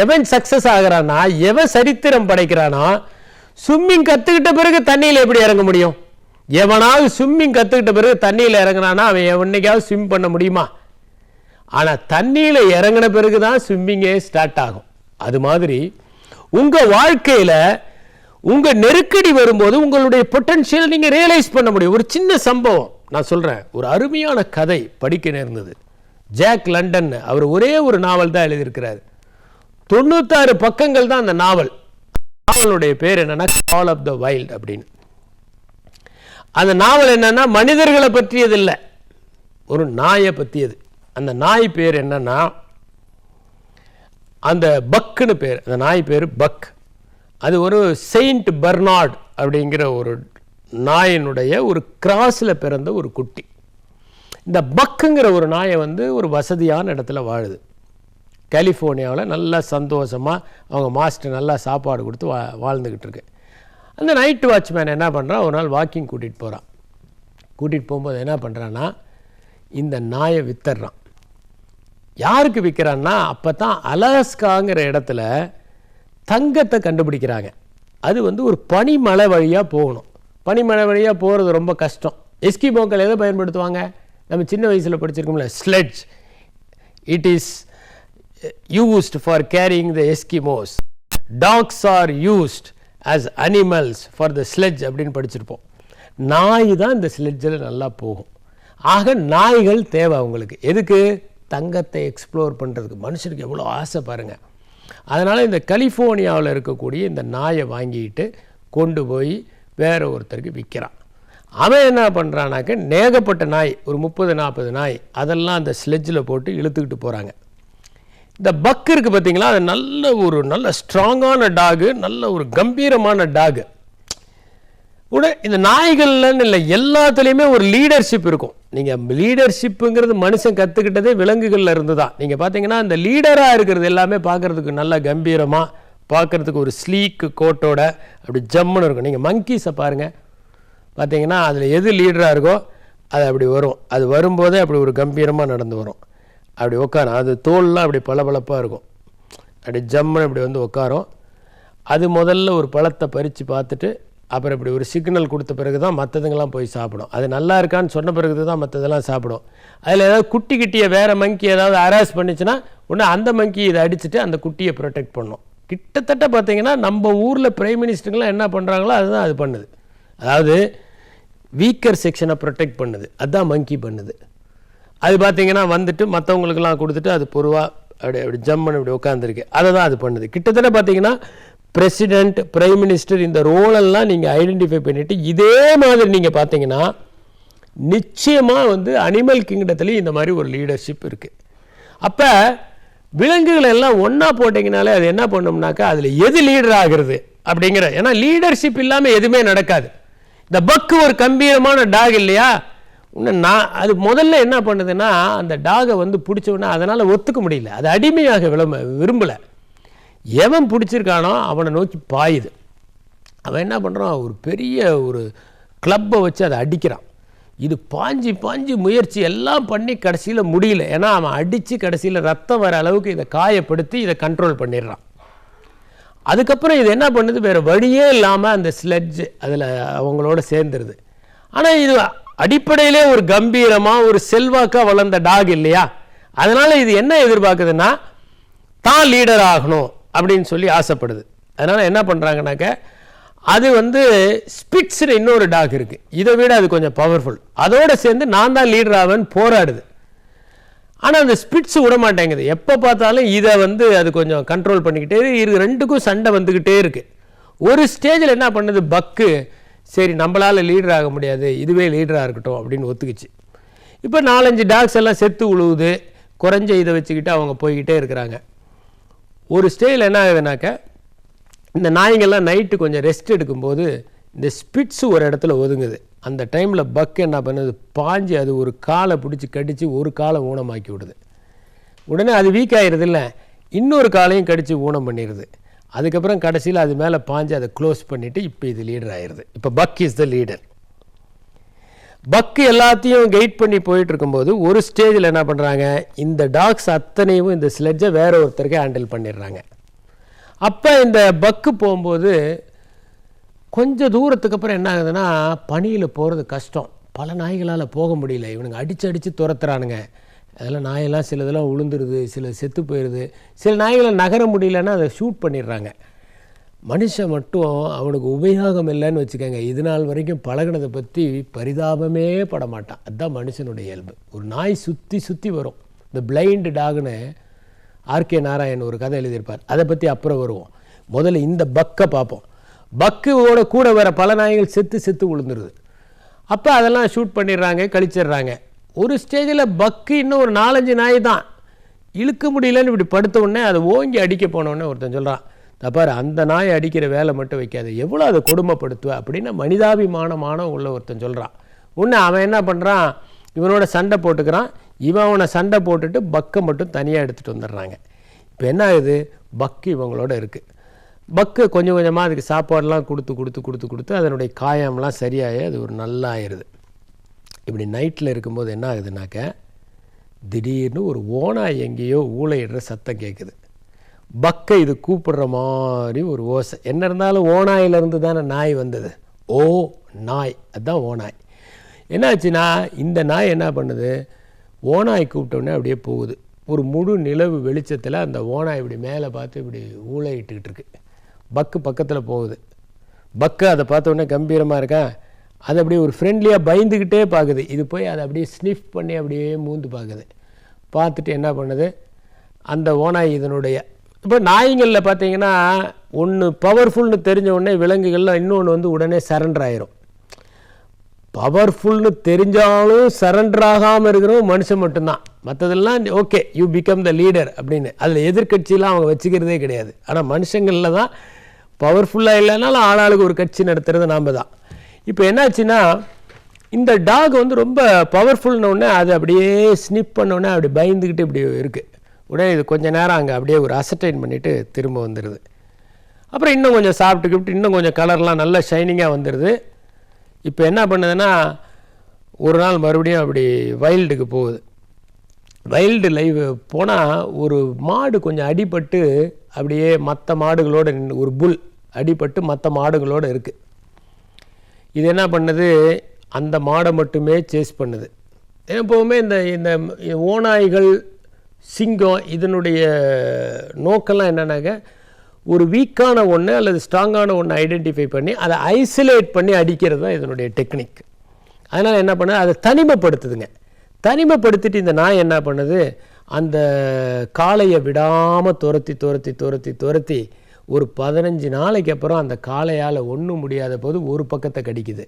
எவன் சக்சஸ் ஆகிறானா எவன் சரித்திரம் படைக்கிறானா ஸ்விம்மிங் கத்துக்கிட்ட பிறகு தண்ணியில் எப்படி இறங்க முடியும்? எவனாவது ஸ்விம்மிங் கத்துக்கிட்ட பிறகு தண்ணியில் இறங்குனானா அவன் என்னைக்காவது ஸ்விம் பண்ண முடியுமா? ஆனால் தண்ணியில் இறங்கின பிறகு தான் ஸ்விம்மிங்கே ஸ்டார்ட் ஆகும். அது மாதிரி உங்கள் வாழ்க்கையில் உங்கள் நெருக்கடி வரும்போது உங்களுடைய பொட்டன்ஷியல் நீங்கள் ரியலைஸ் பண்ண முடியும். ஒரு சின்ன சம்பவம் நான் சொல்கிறேன் ஒரு அருமையான கதை படிக்க நேர்ந்தது. ஜாக் லண்டன் அவர் ஒரே ஒரு நாவல் தான் எழுதியிருக்கிறார். தொண்ணூத்தாறு பக்கங்கள் தான் அந்த நாவல். நாவலுடைய பேர் என்னன்னா கால் ஆஃப் த வைல்ட் அப்படின்னு. அந்த நாவல் என்னன்னா மனிதர்களை பற்றியது இல்லை ஒரு நாயை பற்றியது. அந்த நாய் பேர் என்னன்னா அந்த பக்குன்னு பேர். அந்த நாய் பேர் பக். அது ஒரு செயின்ட் பர்னார்ட் அப்படிங்கிற ஒரு நாயினுடைய ஒரு கிராஸில் பிறந்த ஒரு குட்டி. இந்த பக்குங்கிற ஒரு நாயை வந்து ஒரு வசதியான இடத்துல வாழுது. கலிஃபோர்னியாவில் நல்லா சந்தோஷமாக அவங்க மாஸ்டர் நல்லா சாப்பாடு கொடுத்து வா வாழ்ந்துக்கிட்டு இருக்கு. அந்த நைட்டு வாட்ச்மேன் என்ன பண்ணுறான் ஒரு நாள் வாக்கிங் கூட்டிகிட்டு போகிறான் கூட்டிகிட்டு போகும்போது என்ன பண்ணுறான்னா இந்த நாயை வித்துடுறான். யாருக்கு விற்கிறான்னா அப்போ தான் அலாஸ்காங்கிற இடத்துல தங்கத்தை கண்டுபிடிக்கிறாங்க. அது வந்து ஒரு பனிமலை வழியாக போகணும். பனிமலை வழியாக போகிறது ரொம்ப கஷ்டம். எஸ்கிமோக்கள் எதை பயன்படுத்துவாங்க? நம்ம சின்ன வயசில் படிச்சிருக்கோம்ல sledge it is used for carrying the Eskimos. Dogs are used as animals for the sledge அப்படின்னு படிச்சிருப்போம். நாய் தான் இந்த ஸ்லெட்ஜில் நல்லா போகும். ஆக நாய்கள் தேவை அவங்களுக்கு. எதுக்கு? தங்கத்தை எக்ஸ்ப்ளோர் பண்ணுறதுக்கு மனுஷனுக்கு எவ்வளோ ஆசை பாருங்கள் அதனால் இந்த கலிஃபோர்னியாவில் இருக்கக்கூடிய இந்த நாயை வாங்கிட்டு கொண்டு போய் வேற ஒருத்தருக்கு விற்கிறான் அவன் என்ன பண்ணுறானாக்க நேகப்பட்ட நாய் ஒரு முப்பது நாற்பது நாய் அதெல்லாம் அந்த ஸ்லெட்ஜில் போட்டு இழுத்துக்கிட்டு போகிறாங்க இந்த பக் இருக்கு பார்த்தீங்களா? அது நல்ல ஒரு நல்ல ஸ்ட்ராங்கான டாகு நல்ல ஒரு கம்பீரமான டாகு உடனே இந்த நாய்கள்லன்னு இல்லை எல்லாத்துலேயுமே ஒரு லீடர்ஷிப் இருக்கும். நீங்கள் லீடர்ஷிப்புங்கிறது மனுஷன் கற்றுக்கிட்டதே விலங்குகளில் இருந்து தான் நீங்கள் பார்த்தீங்கன்னா இந்த லீடராக இருக்கிறது எல்லாமே பார்க்குறதுக்கு நல்ல கம்பீரமாக பார்க்குறதுக்கு ஒரு ஸ்லீக்கு கோட்டோட அப்படி ஜம்முன்னு இருக்கும். நீங்கள் மங்கீஸை பாருங்கள் பார்த்தீங்கன்னா அதில் எது லீடராக இருக்கோ அது அப்படி வரும். அது வரும்போதே அப்படி ஒரு கம்பீரமாக நடந்து வரும். அப்படி உட்காரும் அது தோல்லாம் அப்படி பளபளப்பாக இருக்கும். அப்படி ஜம்முன்னு இப்படி வந்து உட்காரும் அது முதல்ல ஒரு பழத்தை பறித்து பார்த்துட்டு அப்புறம் இப்படி ஒரு சிக்னல் கொடுத்த பிறகு தான் மற்றதுங்கெல்லாம் போய் சாப்பிடும். அது நல்லா இருக்கான்னு சொன்ன பிறகு தான் மற்றதெல்லாம் சாப்பிடும். அதில் ஏதாவது குட்டி கிட்டியை வேறு மங்கி ஏதாவது அராஸ் பண்ணிச்சுன்னா உடனே அந்த மங்கி இதை அடிச்சுட்டு அந்த குட்டியை ப்ரொடெக்ட் பண்ணும். கிட்டத்தட்ட பார்த்தீங்கன்னா நம்ம ஊரில் பிரைம் மினிஸ்டருங்களாம் என்ன பண்ணுறாங்களோ அதுதான் அது பண்ணுது. அதாவது வீக்கர் செக்ஷனை ப்ரொடெக்ட் பண்ணுது. அதுதான் மங்கி பண்ணுது. அது பார்த்தீங்கன்னா வந்துட்டு மற்றவங்களுக்கெல்லாம் கொடுத்துட்டு அது பொருவாக அப்படி அப்படி ஜம்மன் இப்படி உட்காந்துருக்கு அதை தான் அது பண்ணுது. கிட்டத்தட்ட பார்த்தீங்கன்னா பிரசிடென்ட் பிரைம் மினிஸ்டர் இந்த ரோலெல்லாம் நீங்கள் ஐடென்டிஃபை பண்ணிவிட்டு இதே மாதிரி நீங்கள் பார்த்தீங்கன்னா நிச்சயமாக வந்து அனிமல் கிங்டத்துலேயும் இந்த மாதிரி ஒரு லீடர்ஷிப் இருக்குது அப்போ விலங்குகளை எல்லாம் ஒன்றா போட்டிங்கனாலே அது என்ன பண்ணோம்னாக்கா அதில் எது லீடர் ஆகிறது அப்படிங்கிற ஏன்னா லீடர்ஷிப் இல்லாமல் எதுவுமே நடக்காது. இந்த பக்கு ஒரு கம்பீரமான டாக் இல்லையா? நான் அது முதல்ல என்ன பண்ணுதுன்னா அந்த டாகை வந்து பிடிச்சவொன்னே அதனால் ஒத்துக்க முடியல. அது அடிமையாக விளம்ப விரும்பலை. எவன் பிடிச்சிருக்கானோ அவனை நோக்கி பாயுது. அவன் என்ன பண்ணுறான் ஒரு பெரிய ஒரு கிளப்பை வச்சு அதை அடிக்கிறான். இது பாஞ்சு பாஞ்சு முயற்சி எல்லாம் பண்ணி கடைசியில் முடியல. ஏன்னா அவன் அடித்து கடைசியில் ரத்தம் வர அளவுக்கு இதை காயப்படுத்தி இதை கண்ட்ரோல் பண்ணிடுறான். அதுக்கப்புறம் இது என்ன பண்ணுது? வேறு வழியே இல்லாமல் அந்த ஸ்லெட்ஜ் அதில் அவங்களோட சேர்ந்துருது. ஆனால் இது அடிப்படையிலே ஒரு கம்பீரமாக ஒரு செல்வாக்காக வளர்ந்த டாக் இல்லையா? அதனால் இது என்ன எதிர்பார்க்குதுன்னா தான் லீடர் ஆகணும் அப்படின்னு சொல்லி ஆசைப்படுது. அதனால் என்ன பண்ணுறாங்கனாக்க அது வந்து ஸ்பிட்ஸ்னு இன்னொரு டாக் இருக்குது இதை விட அது கொஞ்சம் பவர்ஃபுல் அதோடு சேர்ந்து நான் தான் லீடர் ஆவேன்னு போராடுது. ஆனால் அந்த ஸ்பிட்ஸ் விட மாட்டேங்குது. எப்போ பார்த்தாலும் இதை வந்து அது கொஞ்சம் கண்ட்ரோல் பண்ணிக்கிட்டே இருக்கு. ரெண்டுக்கும் சண்டை வந்துக்கிட்டே இருக்குது ஒரு ஸ்டேஜில் என்ன பண்ணுது? பக்கு. சரி நம்மளால் லீடர் ஆக முடியாது இதுவே லீடராக இருக்கட்டும் அப்படின்னு ஒத்துக்குச்சு. இப்போ நாலஞ்சு டாக்ஸ் எல்லாம் செத்து உழுவுது குறைஞ்ச இதை வச்சுக்கிட்டு அவங்க போய்கிட்டே இருக்கிறாங்க. ஒரு ஸ்டேஜில் என்ன ஆகுதுனாக்க இந்த நாய்ங்கள்லாம் நைட்டு கொஞ்சம் ரெஸ்ட் எடுக்கும்போது இந்த ஸ்பிட்ஸு ஒரு இடத்துல ஒதுங்குது. அந்த டைமில் பக் என்ன பண்ணுது பாஞ்சு அது ஒரு காலை பிடிச்சி கடித்து ஒரு காலை ஊனமாக்கி விடுது. உடனே அது வீக் ஆகிடுது இல்லை இன்னொரு காலையும் கடித்து ஊனம் பண்ணிடுது அதுக்கப்புறம் கடைசியில் அது மேலே பாஞ்சு அதை க்ளோஸ் பண்ணிவிட்டு இப்போ இது லீடர் ஆயிடுது இப்போ பக் இஸ் த லீடர் பக்கு எல்லாத்தையும் கைட் பண்ணி போயிட்டு இருக்கும்போது ஒரு ஸ்டேஜில் என்ன பண்ணுறாங்க இந்த டாக்ஸ் அத்தனையும் இந்த ஸ்லெட்ஜை வேற ஒருத்தருக்கு ஹேண்டில் பண்ணிடுறாங்க. அப்போ இந்த பக்கு போகும்போது கொஞ்சம் தூரத்துக்கு அப்புறம் என்ன ஆகுதுன்னா பனியில் போகிறது கஷ்டம். பல நாய்களால் போக முடியல. இவனுங்க அடித்து அடித்து துரத்துறானுங்க. அதெல்லாம் நாயெல்லாம் சிலதெல்லாம் உளுந்துருது சில செத்து போயிடுது சில நாய்களை நகர முடியலன்னா அதை ஷூட் பண்ணிடுறாங்க. மனுஷன் மட்டும் அவனுக்கு உபயோகம் இல்லைன்னு வச்சுக்கோங்க. இது நாள் வரைக்கும் பழகுனதை பற்றி பரிதாபமே பட மாட்டான். அதுதான் மனுஷனுடைய இயல்பு. ஒரு நாய் சுற்றி சுற்றி வரும். இந்த பிளைண்டு டாக்னு ஆர்கே நாராயண் ஒரு கதை எழுதியிருப்பார். அதை பற்றி அப்புறம் வருவோம். முதல்ல இந்த பக்கை பார்ப்போம். பக்குவோட கூட வர பல நாய்கள் செத்து செத்து விழுந்துருது அப்போ அதெல்லாம் ஷூட் பண்ணிடுறாங்க கழிச்சிடுறாங்க. ஒரு ஸ்டேஜில் பக்கு இன்னும் ஒரு நாலஞ்சு நாய் தான். இழுக்க முடியலன்னு இப்படி படுத்த உடனே அதை ஓங்கி அடிக்க போனோடனே ஒருத்தன் சொல்கிறான் தப்பார் அந்த நாய் அடிக்கிற வேலை மட்டும் வைக்காது. எவ்வளோ அதை கொடுமைப்படுத்துவ? அப்படின்னு மனிதாபிமானமான உள்ள ஒருத்தன் சொல்கிறான் உன்னை அவன் என்ன பண்ணுறான் இவனோட சண்டை போட்டுக்கிறான். இவன் அவனை சண்டை போட்டுட்டு பக்கை மட்டும் தனியாக எடுத்துகிட்டு வந்துடுறாங்க. இப்போ என்ன ஆகுது? பக்கு இவங்களோட இருக்குது பக்கு கொஞ்சம் கொஞ்சமாக அதுக்கு சாப்பாடெலாம் கொடுத்து கொடுத்து கொடுத்து கொடுத்து அதனுடைய காயம்லாம் சரியாகி அது ஒரு நல்லா ஆயிடுது இப்படி நைட்டில் இருக்கும்போது என்ன ஆகுதுனாக்க திடீர்னு ஒரு ஓனாய் எங்கேயோ ஊழையிடுற சத்தம் கேட்குது பக்கை இது கூப்பிடுற மாதிரி ஒரு ஓசை. என்ன இருந்தாலும் ஓனாயிலிருந்து தானே நாய் வந்தது. ஓ நாய். அதுதான் ஓனாய் என்னாச்சுன்னா இந்த நாய் என்ன பண்ணுது? ஓனாய் கூப்பிட்டோன்னே அப்படியே போகுது. ஒரு முழு நிலவு வெளிச்சத்தில் அந்த ஓனாய் இப்படி மேலே பார்த்து இப்படி ஊழையிட்டுக்கிட்டு இருக்கு. பக்கு பக்கத்தில் போகுது. பக்கு அதை பார்த்தோன்னே கம்பீரமாக இருக்கா? அது அப்படியே ஒரு ஃப்ரெண்ட்லியாக பயந்துக்கிட்டே பார்க்குது இது போய் அதை அப்படியே ஸ்னிஃப் பண்ணி அப்படியே மூந்து பார்க்குது பார்த்துட்டு என்ன பண்ணுது? அந்த ஓனாய் இதனுடைய இப்போ நாய்ங்களில் பார்த்தீங்கன்னா ஒன்று பவர்ஃபுல்னு தெரிஞ்ச உடனே விலங்குகளில் இன்னொன்று வந்து உடனே சரண்டர் ஆயிரும். பவர்ஃபுல்னு தெரிஞ்சாலும் சரண்டர் ஆகாமல் இருக்கிறவங்க மனுஷன் மட்டும்தான். மற்றதெல்லாம் okay you become the leader அப்படின்னு. அதில் எதிர்கட்சியெலாம் அவங்க வச்சுக்கிறதே கிடையாது. ஆனால் மனுஷங்களில் தான் பவர்ஃபுல்லாக இல்லைனாலும் ஆளாளுக்கு ஒரு கட்சி நடத்துறது நாம் தான். இப்போ என்னாச்சுன்னா இந்த டாக் வந்து ரொம்ப பவர்ஃபுல்னோடனே அது அப்படியே ஸ்னிப் பண்ணோடனே அப்படி பயந்துக்கிட்டு இப்படி இருக்குது உடனே இது கொஞ்சம் நேரம் அங்கே அப்படியே ஒரு அசர்டைன் பண்ணிவிட்டு திரும்ப வந்துடுது அப்புறம் இன்னும் கொஞ்சம் சாப்பிட்டுக்கிட்டு இன்னும் கொஞ்சம் கலர்லாம் நல்லா ஷைனிங்காக வந்துடுது இப்போ என்ன பண்ணுதுன்னா ஒரு நாள் மறுபடியும் அப்படி வைல்டுக்கு போகுது. வைல்டு லைவ் போனால் ஒரு மாடு கொஞ்சம் அடிபட்டு அப்படியே மற்ற மாடுகளோடு நின்று ஒரு புல் அடிபட்டு மற்ற மாடுகளோடு இருக்குது இது என்ன பண்ணுது? அந்த மாடை மட்டுமே சேஸ் பண்ணுது. எப்போவுமே இந்த இந்த ஓநாய்கள் சிங்கம் இதனுடைய நோக்கெல்லாம் என்னென்னாக்க ஒரு வீக்கான ஒன்று அல்லது ஸ்ட்ராங்கான ஒன்று ஐடென்டிஃபை பண்ணி அதை ஐசோலேட் பண்ணி அடிக்கிறது தான் இதனுடைய டெக்னிக் அதனால் என்ன பண்ணுது அதை தனிமைப்படுத்துதுங்க. தனிமைப்படுத்திட்டு இந்த நாய் என்ன பண்ணுது? அந்த காளையை விடாமல் துரத்தி துரத்தி துரத்தி துரத்தி ஒரு பதினஞ்சு நாளைக்கு அப்புறம் அந்த காளையால் ஒன்றும் முடியாத போது ஒரு பக்கத்தை கடிக்குது.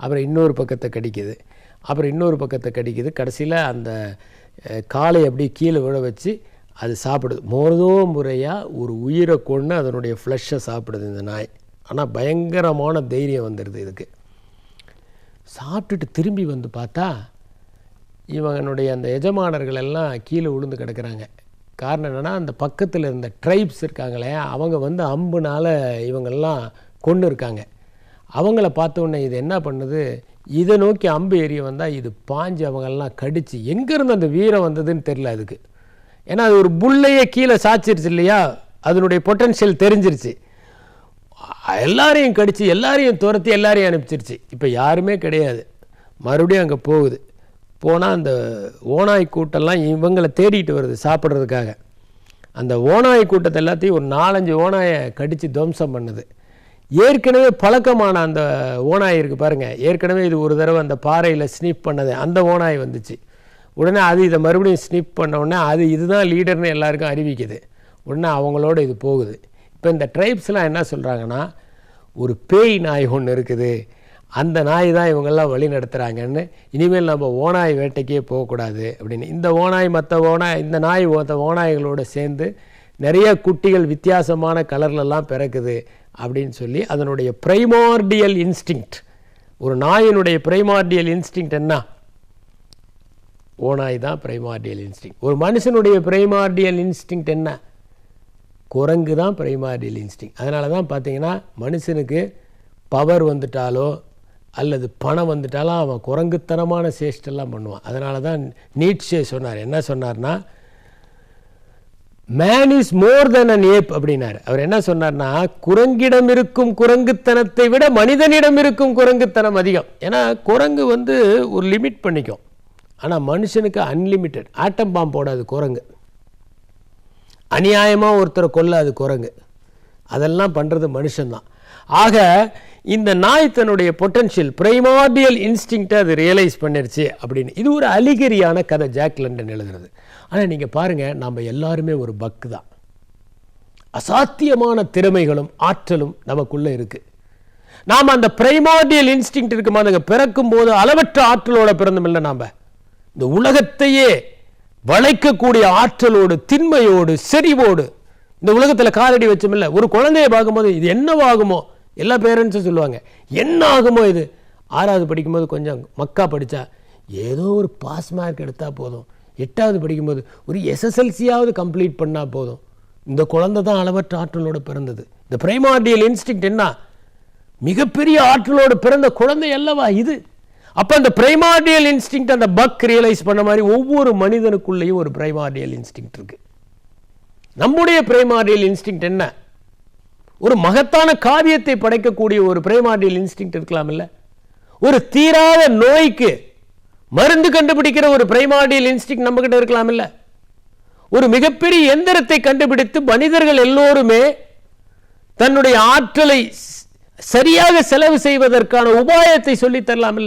அப்புறம் இன்னொரு பக்கத்தை கடிக்குது. அப்புறம் இன்னொரு பக்கத்தை கடிக்குது. கடைசியில் அந்த அஹ், காளையை அப்படியே கீழே விழ வச்சு அது சாப்பிடுது. மோதோ முறையாக ஒரு உயிரை கொண்டு அதனுடைய ஃப்ளஷை சாப்பிடுது இந்த நாய். ஆனால் பயங்கரமான தைரியம் வந்துடுது இதுக்கு. சாப்பிட்டுட்டு திரும்பி வந்து பார்த்தா இவனுடைய அந்த எஜமானர்கள் எல்லாம் கீழே விழுந்து கிடக்குறாங்க. காரணம் என்னென்னா அந்த பக்கத்தில் இருந்த ட்ரைப்ஸ் இருக்காங்களே அவங்க வந்து அம்புனால் இவங்கெல்லாம் கொண்டு இருக்காங்க அவங்கள பார்த்த உடனே இது என்ன பண்ணுது? இதை நோக்கி அம்பு எறிய வந்தால் இது பாஞ்சு அவங்கெல்லாம் கடித்து எங்கேருந்து அந்த வீரம் வந்ததுன்னு தெரில அதுக்கு. ஏன்னா அது ஒரு புல்லையே கீழே சாச்சிருச்சு இல்லையா? அதனுடைய பொட்டன்ஷியல் தெரிஞ்சிருச்சு. எல்லாரையும் கடித்து எல்லாரையும் துரத்தி எல்லாரையும் அனுப்பிச்சிருச்சு. இப்போ யாருமே கிடையாது. மறுபடியும் அங்கே போகுது. போனால் அந்த ஓனாய் கூட்டம்லாம் இவங்களை தேடிட்டு வருது சாப்பிட்றதுக்காக. அந்த ஓனாய் கூட்டத்தை எல்லாத்தையும் ஒரு நாலஞ்சு ஓனாயை கடித்து துவம்சம் பண்ணுது. ஏற்கனவே பழக்கமான அந்த ஓனாய் இருக்குது பாருங்கள் ஏற்கனவே இது ஒரு தடவை அந்த பாறையில் ஸ்னிப் பண்ணது அந்த ஓனாய் வந்துச்சு. உடனே அது இதை மறுபடியும் ஸ்னிப் பண்ண உடனே அது இதுதான் லீடர்னு எல்லாருக்கும் அறிவிக்குது. உடனே அவங்களோட இது போகுது. இப்போ இந்த ட்ரைப்ஸ்லாம் என்ன சொல்கிறாங்கன்னா ஒரு பேய் நாய் ஒன்று இருக்குது. அந்த நாய் தான் இவங்கெல்லாம் வழி நடத்துகிறாங்கன்னு இனிமேல் நம்ம ஓனாய் வேட்டைக்கே போகக்கூடாது அப்படின்னு. இந்த ஓனாய் மற்ற ஓனாய் இந்த நாய் மற்ற ஓனாய்களோடு சேர்ந்து நிறைய குட்டிகள் வித்தியாசமான கலர்லலாம் பிறக்குது அப்படின்னு சொல்லி அதனுடைய ப்ரைமார்டியல் இன்ஸ்டிங்க்ட் ஒரு நாயினுடைய ப்ரைமார்டியல் இன்ஸ்டிங்க்ட் என்ன? ஓனாய் தான் ப்ரைமார்டியல் இன்ஸ்டிங் ஒரு மனுஷனுடைய ப்ரைமார்டியல் இன்ஸ்டிங்க்ட் என்ன? குரங்கு தான் ப்ரைமார்டியல் இன்ஸ்டிங் அதனால தான் பார்த்தீங்கன்னா மனுஷனுக்கு பவர் வந்துட்டாலோ அல்லது பணம் வந்துட்டாலும் அவன் குரங்குத்தனமான சேஷ்டெல்லாம் பண்ணுவான். அதனால தான் நீட்ஷே சொன்னார். என்ன சொன்னார்னா man is more than an ape அப்படின்னாரு. அவர் என்ன சொன்னார்னா குரங்கிடம் இருக்கும் குரங்குத்தனத்தை விட மனிதனிடம் இருக்கும் குரங்குத்தனம் அதிகம். ஏன்னா குரங்கு வந்து ஒரு லிமிட் பண்ணிக்கும். ஆனால் மனுஷனுக்கு அன்லிமிட்டெட். ஆட்டம் பாம்பு போடாது குரங்கு. அநியாயமாக ஒருத்தரை கொல்லாது குரங்கு. அதெல்லாம் பண்ணுறது மனுஷன்தான். ஆக இந்த நாய் தன்னுடைய பொட்டன்ஷியல் பிரைமார்டியல் இன்ஸ்டிங்க்டை அது ரியலைஸ் பண்ணிருச்சு அப்படின்னு. இது ஒரு அலிகரியான கதை ஜாக் லண்டன் எழுதுறது. ஆனால் நீங்கள் பாருங்கள் நம்ம எல்லாருமே ஒரு பக்கு தான். அசாத்தியமான திறமைகளும் ஆற்றலும் நமக்குள்ளே இருக்குது நாம் அந்த பிரைமார்டியல் இன்ஸ்டிங் இருக்குமா அதுங்க பிறக்கும் போது அளவற்ற ஆற்றலோட பிறந்தமில்லை நாம். இந்த உலகத்தையே வளைக்கக்கூடிய ஆற்றலோடு திண்மையோடு செறிவோடு இந்த உலகத்தில் காலடி வச்சோமில்ல ஒரு குழந்தையை பார்க்கும்போது இது என்னவாகுமோ எல்லா பேரண்ட்ஸும் சொல்லுவாங்க என்ன ஆகுமோ இது? ஆறாவது படிக்கும்போது கொஞ்சம் மக்கா படித்தா ஏதோ ஒரு பாஸ் மார்க் எடுத்தால் போதும். எட்டாவது படிக்கும்போது ஒரு எஸ்எஸ்எல்சியாவது கம்ப்ளீட் பண்ணால் போதும். இந்த குழந்தை தான் அளவற்ற ஆற்றலோடு பிறந்தது. இந்த பிரைமார்டியல் இன்ஸ்டிங் என்ன? மிகப்பெரிய ஆற்றலோடு பிறந்த குழந்தை அல்லவா இது? அப்போ அந்த பிரைமார்டியல் இன்ஸ்டிங் அந்த பக் ரியலைஸ் பண்ண மாதிரி ஒவ்வொரு மனிதனுக்குள்ளேயும் ஒரு பிரைமார்டியல் இன்ஸ்டிங் இருக்கு. நம்முடைய பிரைமார்டியல் இன்ஸ்டிங் என்ன? ஒரு மகத்தான காவியத்தை படைக்கக்கூடிய ஒரு பிரைமார்டியல் இன்ஸ்டிங் இருக்கலாம் இல்ல ஒரு தீராத நோய்க்கு மருந்து கண்டுபிடிக்கிற ஒரு பிரைமார்டியல் இன்ஸ்டிங் நம்ம கிட்ட இருக்கலாம் இல்ல ஒரு மிகப்பெரிய எந்திரத்தை கண்டுபிடித்து மனிதர்கள் எல்லோருமே தன்னுடைய ஆற்றலை சரியாக செலவு செய்வதற்கான உபாயத்தை சொல்லித் தரலாம் இல்லை